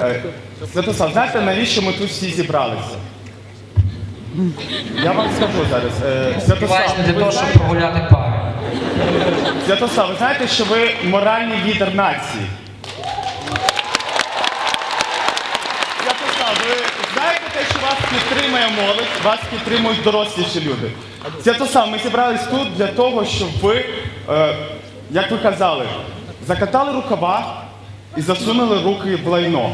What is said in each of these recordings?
Е, Святослав, знаєте, навіщо ми тут всі зібралися? Я вам скажу зараз. Е, Святослав, не для ви того, щоб знаєте- прогуляти пари. Святослав, ви знаєте, що ви моральний лідер нації? Святослав, ви знаєте те, що вас підтримує молодь, вас підтримують доросліші люди. Святослав, ми зібрались тут для того, щоб ви, е, як ви казали, закатали рукава і засунули руки в лайно.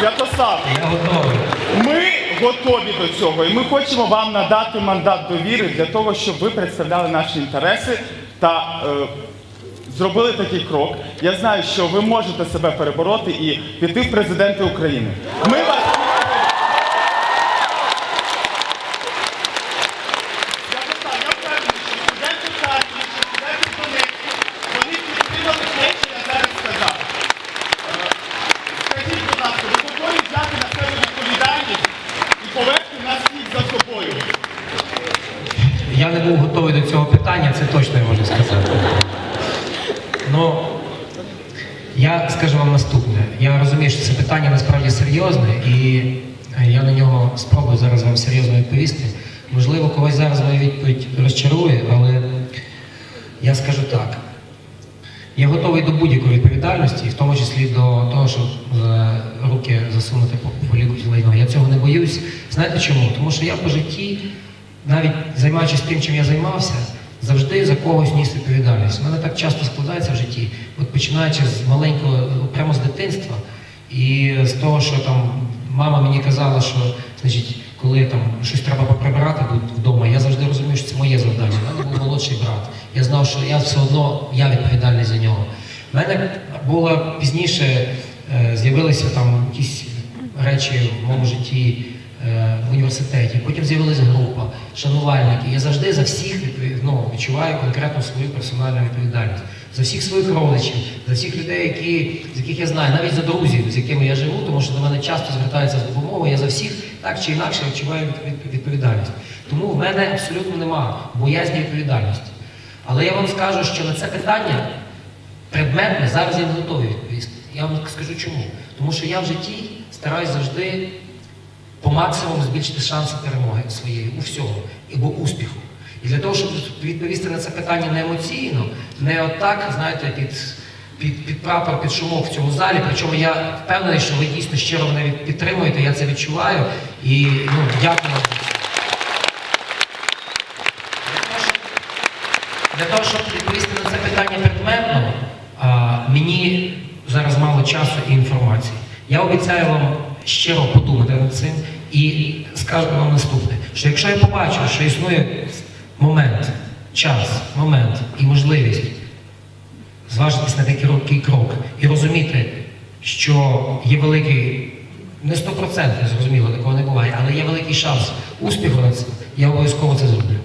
Святослав, Я готовий. ми готові до цього, і ми хочемо вам надати мандат довіри для того, щоб ви представляли наші інтереси та е, зробили такий крок. Я знаю, що ви можете себе перебороти і піти в президенти України. Ми вас був готовий до цього питання, це точно я можу сказати. Ну, я скажу вам наступне. Я розумію, що це питання насправді серйозне, і е, я на нього спробую зараз вам серйозно відповісти. Можливо, когось зараз моя відповідь розчарує, але я скажу так. Я готовий до будь-якої відповідальності, в тому числі до того, щоб руки засунути по, по ліку лайно. Я цього не боюсь. Знаєте чому? Тому що я по житті, навіть займаючись тим, чим я займався, завжди за когось ніс відповідальність. У мене так часто складається в житті, от починаючи з маленького, прямо з дитинства, і з того, що там мама мені казала, що значить, коли там щось треба поприбирати тут вдома, я завжди розумів, що це моє завдання. У мене був молодший брат. Я знав, що я все одно я відповідальний за нього. У мене було пізніше е, з'явилися там якісь речі в моєму житті в університеті. Потім з'явилася група, шанувальники. Я завжди за всіх ну, відчуваю конкретно свою персональну відповідальність. За всіх своїх родичів, за всіх людей, які, з яких я знаю, навіть за друзів, з якими я живу, тому що до мене часто звертаються з допомогою. Я за всіх так чи інакше відчуваю від- від- відповідальність. Тому в мене абсолютно нема боязні відповідальності. Але я вам скажу, що на це питання предметне зараз я не готовий відповісти. Я вам скажу чому. Тому що я в житті стараюсь завжди по максимуму збільшити шанси перемоги своєї у всьому або успіху. І для того, щоб відповісти на це питання не емоційно, не отак, знаєте, під, під, під прапор, під шумок в цьому залі. Причому я впевнений, що ви дійсно щиро мене підтримуєте, я це відчуваю. І ну, дякую. Для того, щоб відповісти на це питання предметно, а, мені зараз мало часу і інформації. Я обіцяю вам щиро подумати над цим і скажу вам наступне: що якщо я побачу, що існує момент, час, момент і можливість зважитись на такий крок і розуміти, що є великий, не стопроцентний, зрозуміло, такого не буває, але є великий шанс успіху на це, я обов'язково це зроблю.